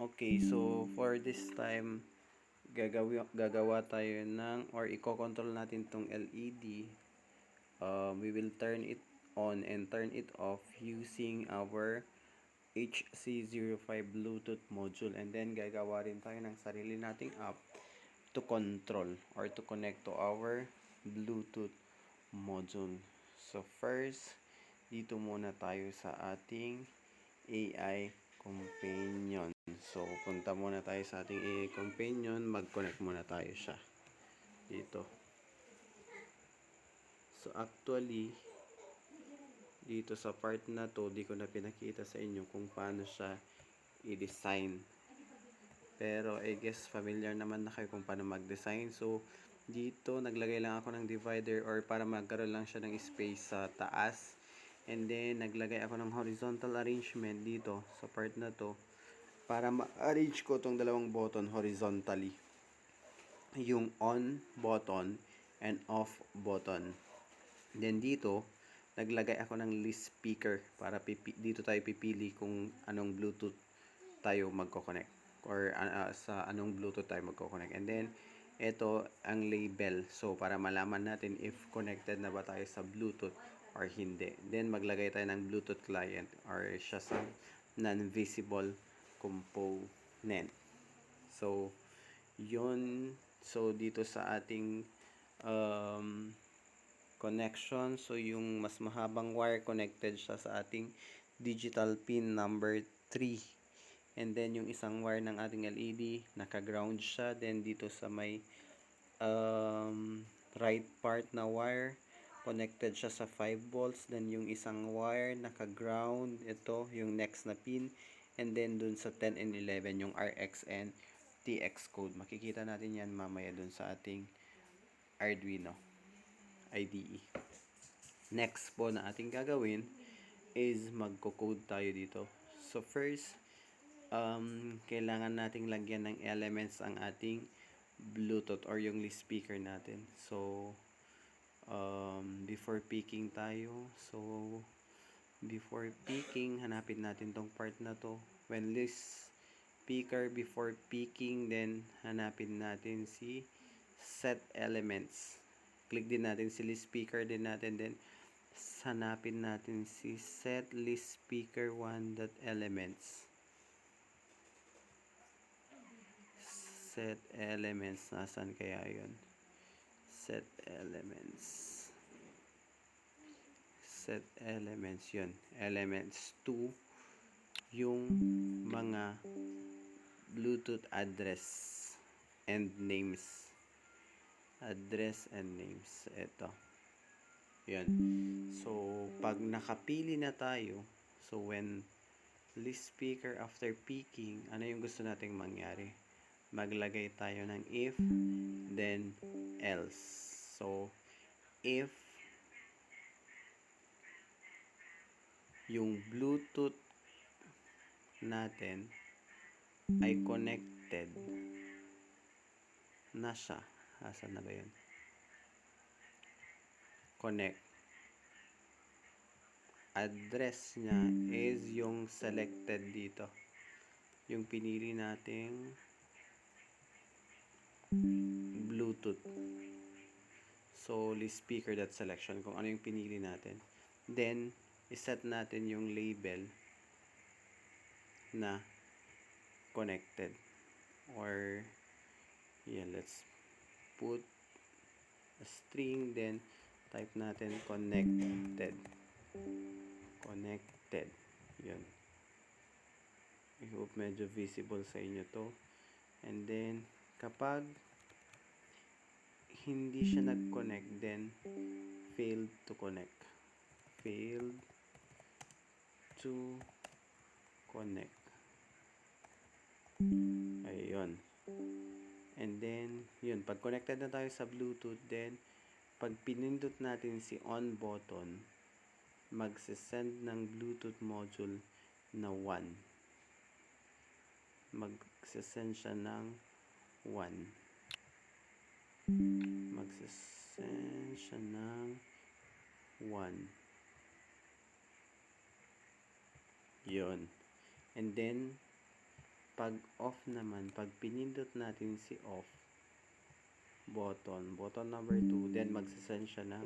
Okay, so for this time, gagawa, gagawa tayo ng, or i-control natin tong LED. Um, we will turn it on and turn it off using our HC05 Bluetooth module. And then, gagawa rin tayo ng sarili nating app to control or to connect to our Bluetooth module. So, first, dito muna tayo sa ating AI Companion. So, punta muna tayo sa ating AI Companion. Mag-connect muna tayo siya. Dito. So, actually, dito sa part na to, di ko na pinakita sa inyo kung paano siya i-design. Pero, I guess, familiar naman na kayo kung paano mag-design. So, dito, naglagay lang ako ng divider or para magkaroon lang siya ng space sa taas. And then, naglagay ako ng horizontal arrangement dito sa part na to para ma-arrange ko tong dalawang button horizontally. Yung on button and off button. Then dito, naglagay ako ng list speaker para pipi, dito tayo pipili kung anong Bluetooth tayo magko-connect or uh, sa anong Bluetooth tayo magko-connect. And then, ito ang label. So, para malaman natin if connected na ba tayo sa Bluetooth or hindi. Then, maglagay tayo ng Bluetooth client or siya sa non-visible component. So, yun. So, dito sa ating um, connection. So, yung mas mahabang wire connected siya sa ating digital pin number 3. And then, yung isang wire ng ating LED, naka-ground siya. Then, dito sa may um, right part na wire, connected siya sa 5 volts then yung isang wire naka ground ito yung next na pin and then dun sa 10 and 11 yung RXN TX code. Makikita natin yan mamaya dun sa ating Arduino IDE next po na ating gagawin is magko-code tayo dito. So first um, kailangan nating lagyan ng elements ang ating Bluetooth or yung list speaker natin. So um, before picking tayo. So, before picking, hanapin natin tong part na to. When list speaker before picking, then hanapin natin si set elements. Click din natin si list speaker din natin. Then, hanapin natin si set list speaker 1 dot elements. Set elements. Nasaan kaya yon? Set elements. Set elements yun. Elements 2 yung mga bluetooth address and names. Address and names ito yun. So pag nakapili na tayo so when list speaker after picking ano yung gusto nating mangyari? Maglagay tayo ng if, then else. So, if yung Bluetooth natin ay connected na siya. Asan na ba yun? Connect. Address niya is yung selected dito. Yung pinili nating Bluetooth. So, speaker that selection kung ano yung pinili natin. Then, iset natin yung label na connected. Or, yeah, let's put a string, then type natin connected. Connected. Yun. I hope medyo visible sa inyo to. And then, kapag hindi siya nag-connect then failed to connect. Failed to connect. Ayun. And then yun pag connected na tayo sa bluetooth then pag pinindot natin si on button magsisend ng bluetooth module na 1 magsisend siya ng 1 magsasend siya ng 1 yon and then Pag off naman, pag pinindot natin si off button, button number 2, then magsasend siya ng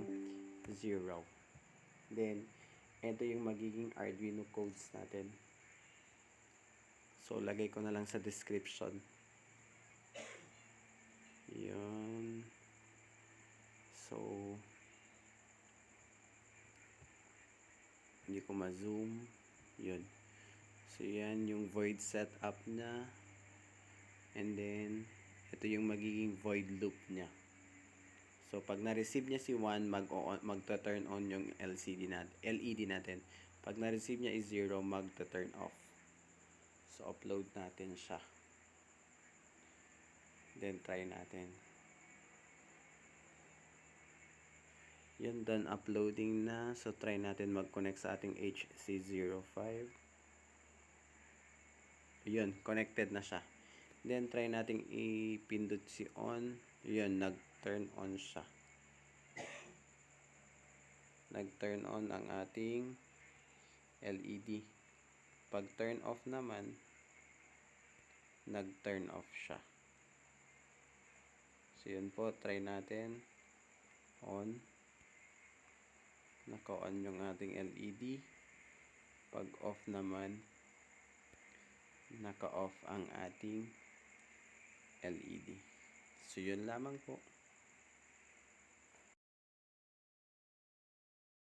0. Then, ito yung magiging Arduino codes natin. So, lagay ko na lang sa description. Yun. So, hindi ko ma-zoom. Yun. So, yan yung void setup na. And then, ito yung magiging void loop niya. So, pag na-receive niya si 1, mag magta-turn on yung LCD natin, LED natin. Pag na-receive niya is 0, magta-turn off. So, upload natin siya. Then, try natin. Yun, done uploading na. So, try natin mag-connect sa ating HC05. Yun, connected na siya. Then, try nating ipindot si on. Yun, nag-turn on siya. Nag-turn on ang ating LED. Pag turn off naman, nag-turn off siya. So, yun po. Try natin. On. Naka-on yung ating LED. Pag off naman, naka-off ang ating LED. So, yun lamang po.